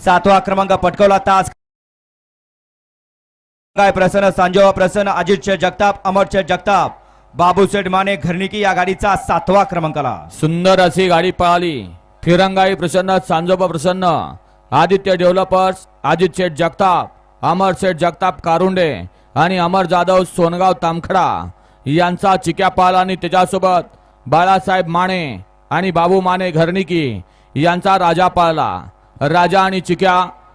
सातवा क्रमांक पटकवला तास. काय प्रसन्न सांजोबा प्रसन्न अजित शेठ जगताप अमर शेठ जगताप. बाबू शेठ माने घरणिकी या गाडीचा सातवा क्रमांकाला. सुंदर अशी गाडी पळाली फिरंगाई प्रसन्न सांजोबा प्रसन्न आदित्य डेव्हलपर्स अजित शेठ जगताप अमर शेठ जगताप कारुंडे आणि अमर जाधव सोनगाव तामखडा यांचा चिक्या पाल आणि त्याच्यासोबत बाळासाहेब माने आणि बाबू माने घरणिकी यांचा राजा पाळला राजा आणि चिक्या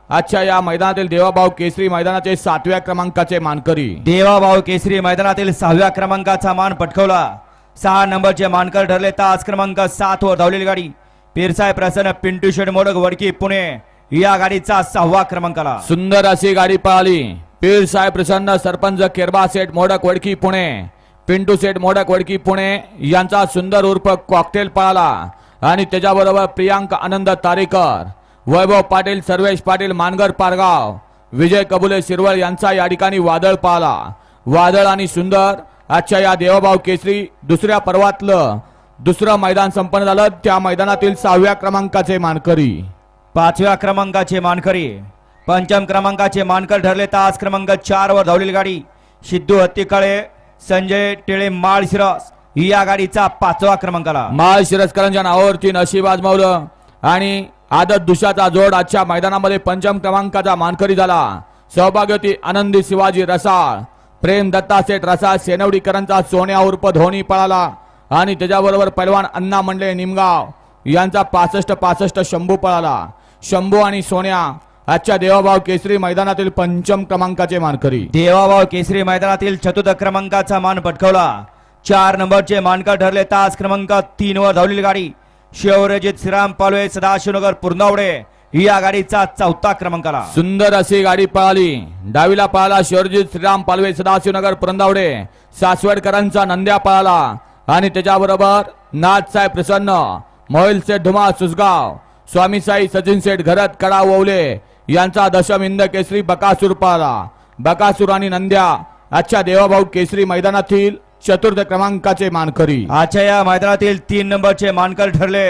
आजच्या या मैदानातील देवाभाऊ केसरी मैदानाचे सातव्या क्रमांकाचे मानकरी. देवाभाऊ केसरी मैदानातील सहाव्या क्रमांकाचा मान पटकवला. सहा नंबरचे मानकर ठरले तास क्रमांक सात वर धावलेली गाडी. पिरसाय प्रसन्न पिंटू शेड मोडक वडकी पुणे. या गाडीचा सहावा क्रमांकाला. सुंदर अशी गाडी पळाली पीर साहेब प्रसन्न सरपंच केरबा सेठ मोडक वडकी पुणे. पिंटू सेठ मोडक वडकी पुणे यांचा सुंदर उर्फ कॉकटेल पळाला. आणि त्याच्याबरोबर प्रियांक आनंद तारेकर. वैभव पाटील सर्वेश पाटील मानगर पारगाव. विजय कबुले शिरवळ यांचा या ठिकाणी वादळ पाहला वादळ आणि सुंदर. आजच्या या देवभाव केसरी दुसऱ्या पर्वातलं. दुसरं मैदान संपन्न झालं. त्या मैदानातील सहाव्या क्रमांकाचे मानकरी. पाचव्या क्रमांकाचे मानकरी. पंचम क्रमांकाचे मानकर ठरले. तास क्रमांक चार वर धावलेली गाडी. सिद्धू हत्तीकाळे संजय टिळे माळशिरस या गाडीचा पाचवा क्रमांकाला माळ शिरस्करांच्या नावावरती नशीब आजमावलं. आणि आदत दुशाचा जोड आजच्या मैदानामध्ये पंचम क्रमांकाचा मानकरी झाला. सौभाग्यवती आनंदी शिवाजी रसाळ. प्रेम दत्ता सेठ रसाळ सेनवडीकरांचा सोन्या उर्फ धोनी पळाला. आणि त्याच्याबरोबर पैलवान अण्णा मंडळे निमगाव यांचा पासष्ट पासष्ट शंभू पळाला. शंभू आणि सोन्या आजच्या देवाभाव केसरी मैदानातील पंचम क्रमांकाचे मानकरी. देवाभाव केसरी मैदानातील चतुर्थ क्रमांकाचा मान पटकवला. चार नंबरचे मानकर ठरले. तास क्रमांक तीन वर धावलेली गाडी. शिवरजित श्रीराम पालवे सदाशिवनगर पुरंदावडे या गाडीचा चौथा क्रमांकाला. सुंदर अशी गाडी पळाली. डावीला पळाला शिवरजीत श्रीराम पालवे सदाशिवनगर पुरंदावडे सासवडकरांचा नंद्या पळाला. आणि त्याच्याबरोबर नाथसाहेब प्रसन्न मोहिल सेठ धुमा सुसगाव स्वामी साई सचिन सेठ घरत कडा ओवले यांचा दशम इंद केसरी बकासूर पळाला. बकासूर आणि नंद्या आजच्या देवाभाऊ केसरी मैदानातील चतुर्थ क्रमांकाचे मानकरी. आजच्या या मैदानातील तीन नंबरचे मानकर ठरले.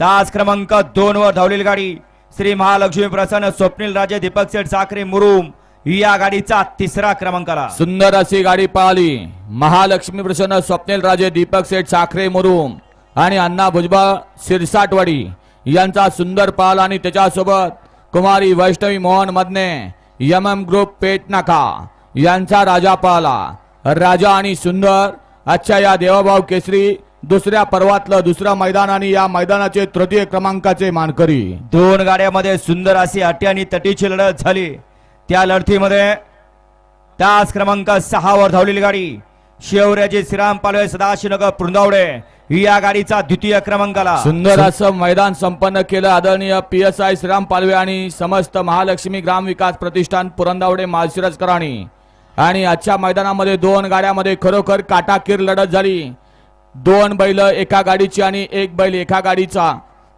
तास क्रमांक दोन वर धावलेली गाडी श्री महालक्ष्मी प्रसन्न स्वप्नील राजे दीपक सेठ साखरे मुरुम या गाडीचा तिसरा क्रमांकाला. सुंदर अशी गाडी पळाली महालक्ष्मी प्रसन्न स्वप्नील राजे दीपक सेठ साखरे मुरुम आणि अण्णा भुजबळ सिरसाटवाडी यांचा सुंदर पाल आणि त्याच्यासोबत Kumari Vaishnavi Mohan Madane M M group Petnaka यांचा राजा पाहला राजा आणि सुंदर आजच्या या देवाभाऊ केसरी दुसऱ्या पर्वातलं दुसरं मैदान आणि या मैदानाचे तृतीय क्रमांकाचे मानकरी. दोन गाड्यामध्ये सुंदर अशी अटी आणि तटीची लढत झाली. त्या लढतीमध्ये तास क्रमांक सहा वर धावलेली गाडी शिवराजे श्रीराम पालवे सदाशिवनगर पुरंदावडे या गाडीचा द्वितीय क्रमांकाला. सुंदर असं मैदान संपन्न केलं. आदरणीय P S I Shriram Palve आणि समस्त महालक्ष्मी ग्राम विकास प्रतिष्ठान पुरंदावडे माळशिरसकरांनी. आणि आजच्या मैदानामध्ये दोन गाड्यामध्ये खरोखर काटाकीर लढत झाली. दोन बैल एका गाडीची आणि एक बैल एका गाडीचा.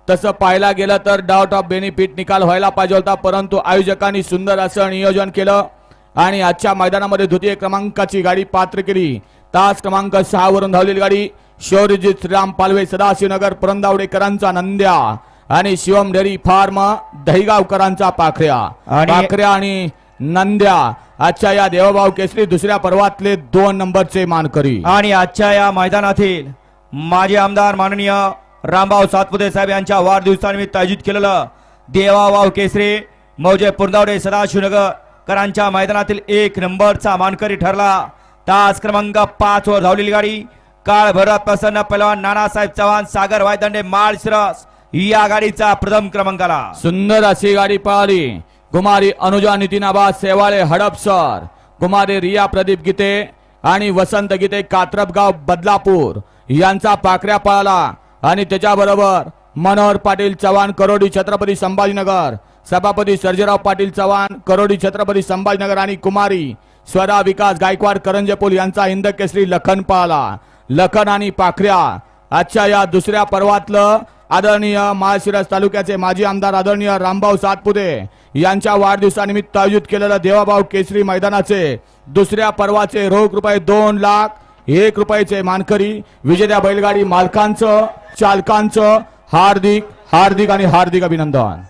तसं पाहायला गेलं तर डाऊट ऑफ बेनिफिट निकाल व्हायला पाहिजे होता परंतु आयोजकांनी सुंदर असं नियोजन केलं. आणि आजच्या मैदानामध्ये द्वितीय क्रमांकाची गाडी पात्र केली. तास क्रमांक सहा वरून धावलेली गाडी शौर्यजित श्रीराम पालवे सदाशिवनगर पुरंदावडेकरांचा नंद्या आणि शिवम डेअरी फार्म दहीगावकरांचा पाखऱ्या. पाखऱ्या आणि नंद्या. आजच्या या देवभाव केसरी दुसऱ्या पर्वातले दोन नंबरचे मानकरी. आणि आजच्या या मैदानातील माजी आमदार माननीय रामभाऊ सातपुते साहेब यांच्या वाढदिवसानिमित्त आयोजित केलेलं देवाभाऊ केसरी मौजे पुरंदावडे सदाशिवनगर करांच्या मैदानातील एक नंबरचा मानकरी ठरला. तास क्रमांक पाच वर धावलेली गाडी. काळ भरत प्रसन्न पहलवान नानासाहेब चव्हाण सागर वायदंडे माळशिरस या गाडीचा प्रथम क्रमांकाला. सुंदर अशी गाडी पळाली कुमारी अनुजा नितीनाबा सेवाळे हडपसर कुमारी रिया प्रदीप गीते आणि वसंत गीते कात्रपगाव बदलापूर. यांचा पाकऱ्या पळाला आणि त्याच्याबरोबर मनोहर पाटील चव्हाण करोडी छत्रपती संभाजीनगर. सभापती सर्जेराव पाटील चव्हाण करोडी छत्रपती संभाजीनगर आणि कुमारी. स्वरा विकास गायकवाड करंजपूल यांचा हिंद केसरी लखन पाहला लखन आणि पाखऱ्या. आजच्या या दुसऱ्या पर्वातलं आदरणीय माळशिरस तालुक्याचे माजी आमदार आदरणीय रामभाऊ सातपुते यांच्या वाढदिवसानिमित्त आयोजित केलेलं देवाभाऊ केसरी मैदानाचे दुसऱ्या पर्वाचे रोख रुपये दोन लाख एक रुपयाचे मानकरी विजेत्या बैलगाडी मालकांचं चालकांचं हार्दिक हार्दिक आणि हार्दिक अभिनंदन.